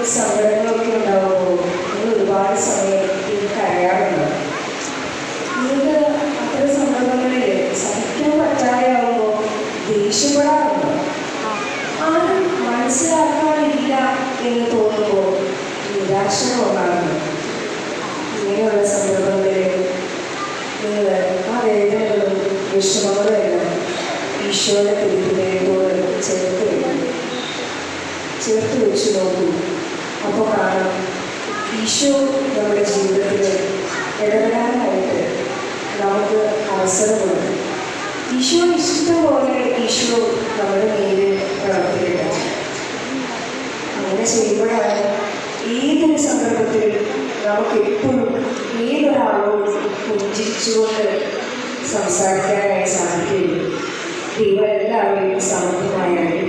നിങ്ങൾക്ക് സങ്കടങ്ങളൊക്കെ ഉണ്ടാവുമ്പോൾ നിങ്ങൾ ഒരുപാട് സമയം കരയാറുണ്ട്? നിങ്ങൾക്ക് അത്തരം സന്ദർഭങ്ങളിൽ സഹിക്കാൻ പറ്റാതെയാവുമ്പോൾ ദേഷ്യപ്പെടാറുണ്ട്? ആരും മനസ്സിലാക്കാറില്ല എന്ന് തോന്നുമ്പോൾ നിരാശ തോന്നാറുണ്ട് ഇങ്ങനെയുള്ള സന്ദർഭങ്ങളിൽ നിങ്ങൾ ആ വേദനകളും വിഷമങ്ങളും എല്ലാം ഈശോയുടെ തിരിക്കുന്നതിനോട് ചേർത്ത് ചേർത്ത് വെച്ച് നോക്കൂ. ഈശോ നമ്മുടെ ജീവിതത്തിൽ ഇടപെടാനായിട്ട് നമുക്ക് അവസരമുണ്ട്. ഈശോ ഇഷ്ടം പോലെ ഈശോ നമ്മുടെ നേരിൽ പ്രവർത്തിക്കുക അങ്ങനെ ചെയ്യുമ്പോഴാണ് ഏതൊരു സന്ദർഭത്തിൽ നമുക്ക് എപ്പോഴും ഏതൊരാളോട് പുഞ്ചിരിച്ചുകൊണ്ട് സംസാരിക്കാനായി സാധിക്കുകയുള്ളൂ. ദൈവം എല്ലാവരെയും സമർത്ഥമായി അനുഗ്രഹിക്കും